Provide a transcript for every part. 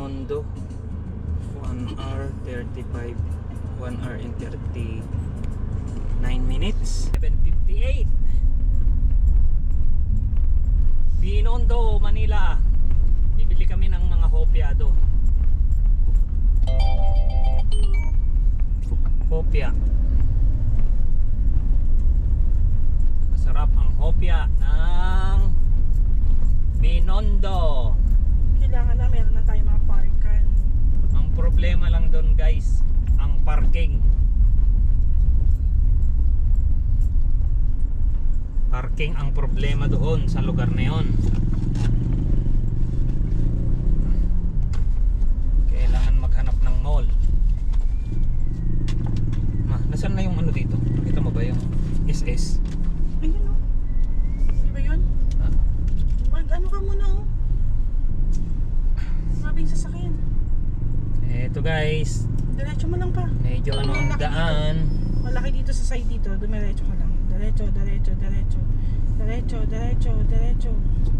Binondo 1 hour 35 1 hour and 39 minutes. 7.58 Binondo, Manila. Bibili kami ng mga hopyado. Hopya. Masarap ang hopya ng Binondo Kailangan na meron na tayo mga parkan. Ang problema lang doon guys, ang parking. Parking ang problema doon sa lugar na yon. Kailangan maghanap ng mall. Ma, nasaan na yung ano dito? Nakita mo ba yung SS? Ayun o. Di ba yun? Ah, Mag ano ka muna o. Maraming sasakyan. eto guys, Diretso mo lang pa. medyo ano ang daan. Malaki dito sa side dito. Dumiretso ka lang. Diretso, diretso, diretso. Diretso, diretso, diretso.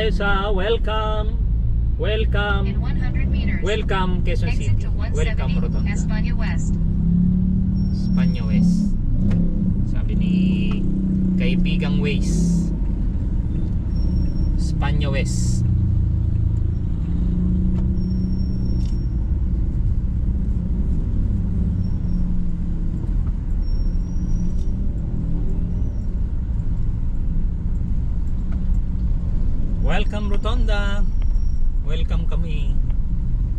Tayo sa Welcome. Welcome. In 100 meters, Welcome Quezon City. Welcome 170 Rotonda. Espana West. Espanya West. Sabi ni Kaibigang Ways. Espanya West. Welcome Rotonda. Welcome kami.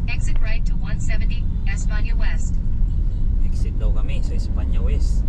Exit right to 170, España West. Exit daw kami sa Espanya West.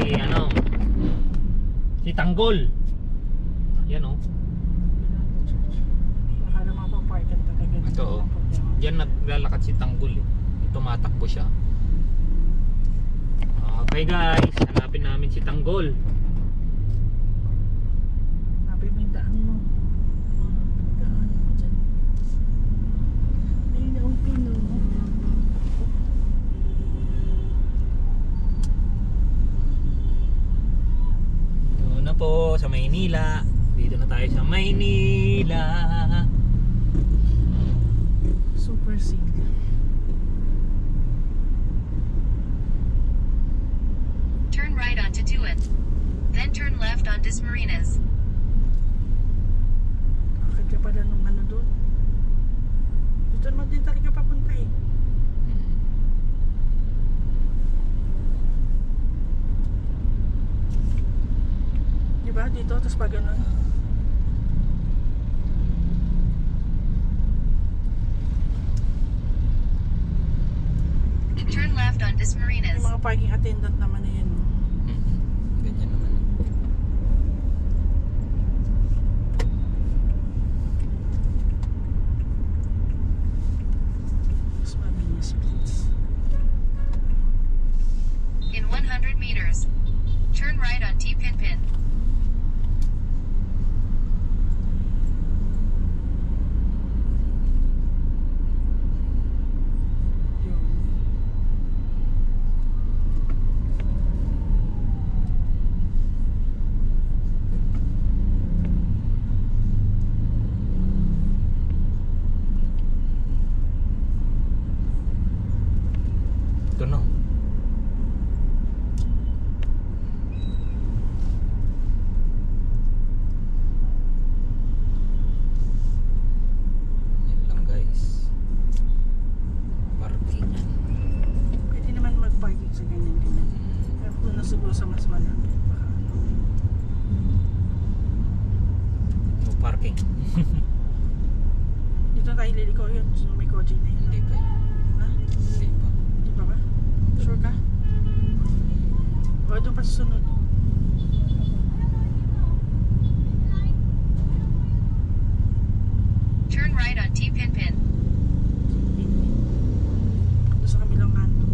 Si ano? Si Tanggol. Yan oh. Akala mapaparkan talaga. Ito, oh. Yan naglalakad si Tanggol eh. Tumatakbo siya. Okay guys, hanapin namin si Tanggol. Sabi mo yung daan mo. Ah, Daan mo dyan. Ayun na ang pino. Ito na po sa Maynila. Dito na tayo sa Maynila. Super seal. Turn right onto Tuan. Then turn left on Dismarinas. Akit ka pala nung ano doon. Dito naman din papunta eh. Ba? Dito, tapos pag ganun. Turn left on Yung Dismarinas. mga parking attendant naman na yun. Mhm. Ganyan naman. Mas mabilis, please. In 100 meters, turn right on T Pin Pin. Yun. na siguro sa mas malapit. Baka. No parking. Dito tayo liliko yun. So may kotse na yun. Hindi pa. Ha? Hindi pa. Di ba ba? Sure ka? O doon pa sa sunod. Turn right on T Pin Pin. Doon sa kamilang kanto.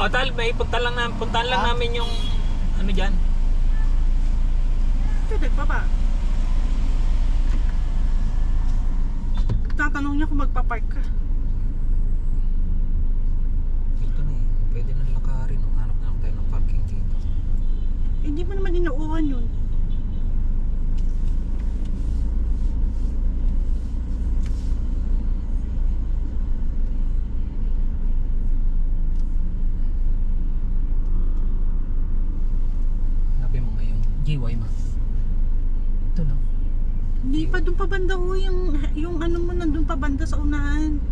Ah, tal, may punta lang na, punta lang Ah? namin yung ano diyan. Pwede pa ba? Tatanong niya kung magpa-park ka. Dito na eh. Pwede na lakarin. Oh. Hanap na lang tayo ng parking dito. Hindi mo naman inuuhan yun. Hanapin GY ma. Ito no. Hindi pa doon pa banda ho yung, yung ano mo nandun pa banda sa unahan.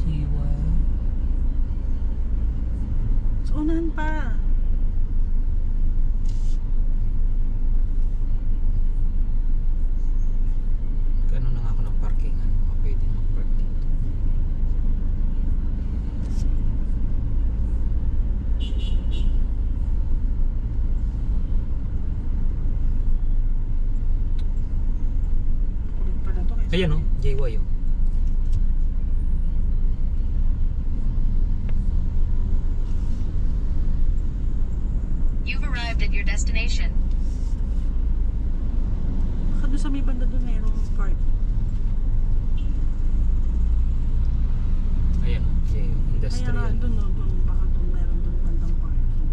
GY. Sa unahan pa. Kano na nga ako ng parkingan. Baka pwede mag-park dito. Kulit pala to. kaya- Ayan oh. JY oh. You've arrived at your destination. Baka doon sa may banda doon mayroong park. Ayan oh. JY. Kaya nga Industrial. doon no, doon baka doon meron doon bandang parking.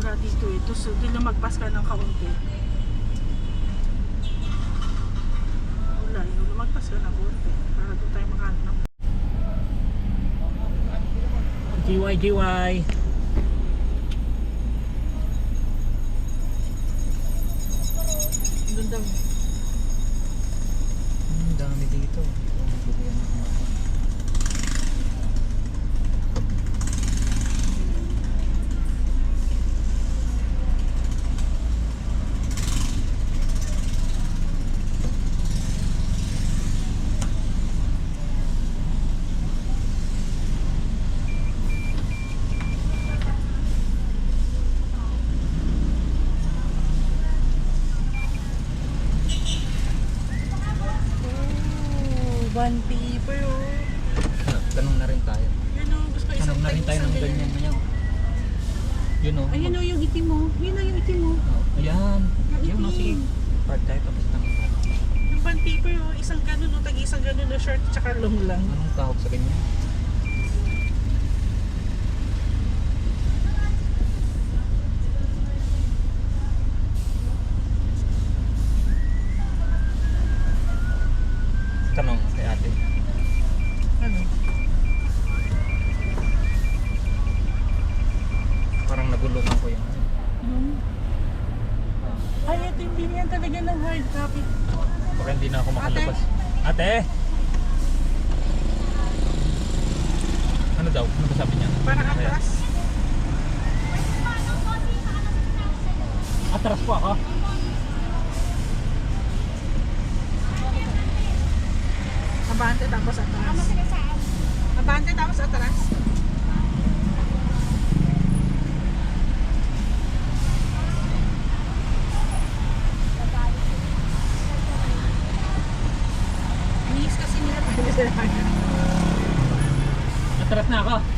Wala dito eh. Tapos doon lang magpas ka ng kaunti. Wala yun. Magpas ka ng kaunti. Para doon tayo makahanap. GY, GY. Daw. Hmm, dami dito. Oh, bond paper oh. Tanong na rin tayo. Yun oh, gusto ko isang Tanong na rin tayo isang ng ganyan na yan. Yun oh. Ayun oh, yung itim mo. Yun oh, yung itim mo. Oh, ayan. Yung Yun oh, sige. itim. Park tayo tapos tanong tayo. Yung bond paper oh, isang ganun oh, tagi isang ganun na shirt tsaka long lang. Anong tawag sa ganyan? Daw? Ano ba sabi niya? Para Ayan. atras. Atras po ako. Abante tapos atras. Abante tapos atras. Inis kasi nila pwede sa Atras na ako.